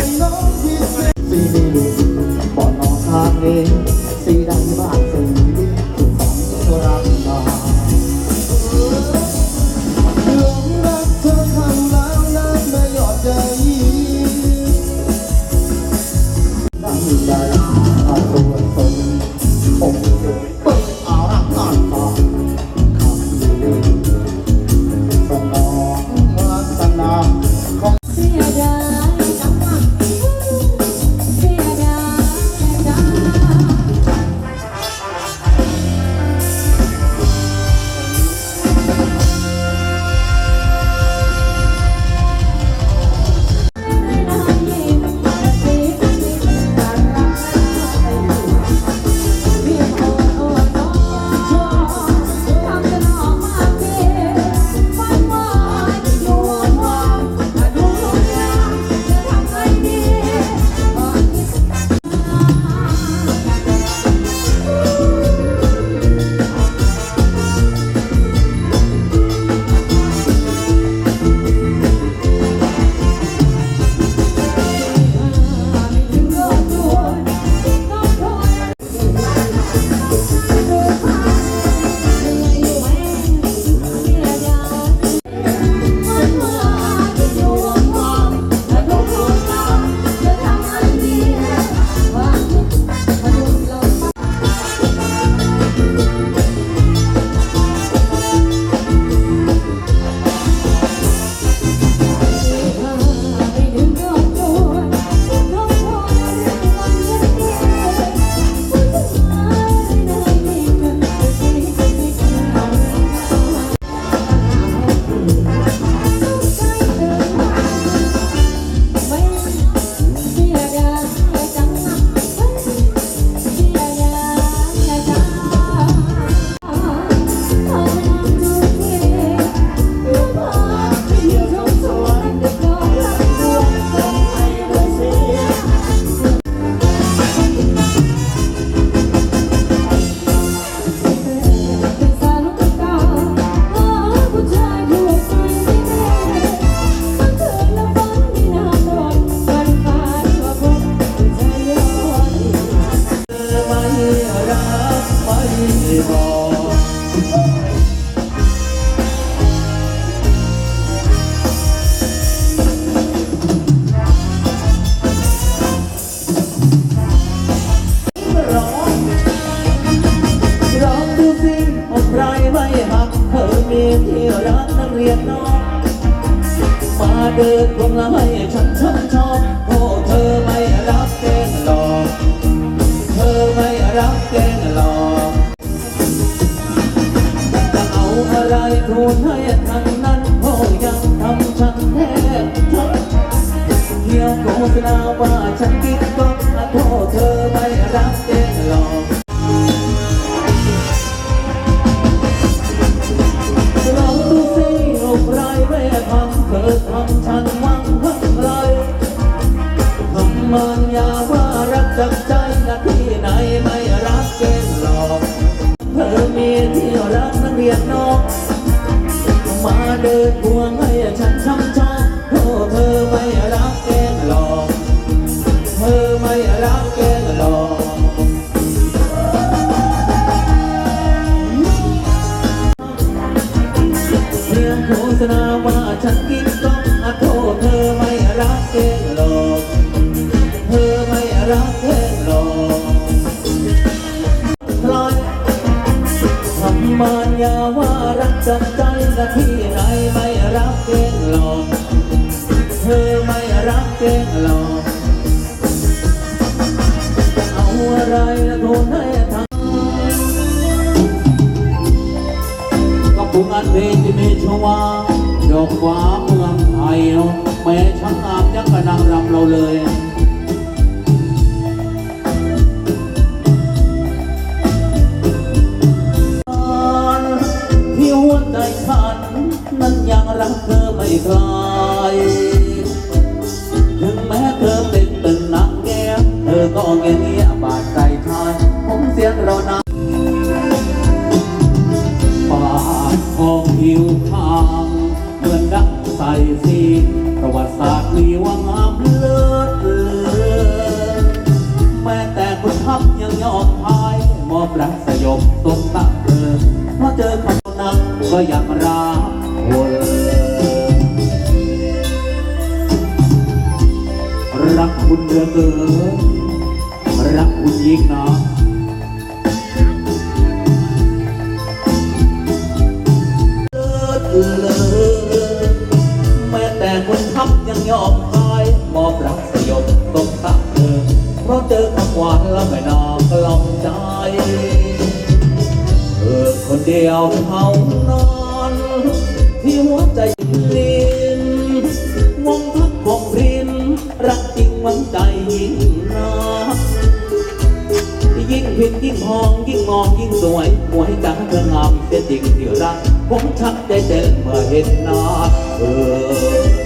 สีดีลูปอนนอคางเองสีดำบ้านสีดีถูกขอรักดาหลงรักเธอคำลางนั้นไม่อดใจดังใจ ฉันกินก็มาโทเธอไม่รักเองหรอกเราดูสิอกไรเร่ทำเธอทำฉันวังวังไรทำมันยาว่ารักจักใจนาทีไหนไม่รักเองหรอกเธอมีที่รักนักเรียนนอกมาเดินพวงให้ฉันช้ำชอกโทษเธอไม่รัก ไม่รักแกหรอกสีโฆษณาว่าฉันกินกล้องอาโทษเธอไม่รักเองหรอกเธอไม่รักเองหรอกพลอยทำมานยาว่ารักจับใจนะที่ไหนไม่รักเอง อะไรโทนให้ทำกับผู้งานเพลงที่มีชวาดอกฟ้าเมืองไทยแม้ช่างงามยังกระนางรำเราเลย อเกินรักคุณยิ่งนะเลิศเลอแม้แต่คนทับยังยอมพายมอบรักสยบตรงตักเธอเพราะเจอคำหวานแล้วไม่น่ากล่อมใจเธอคนเดียวเท่านั้นที่หัวใจลิ้นมองพักมองรินรัก องยิ่งมองยิ่งสวยหวยจังเธองามเสียจริงที่รักผมชักใจเต้นเมื่อเห็นหน้าเธอ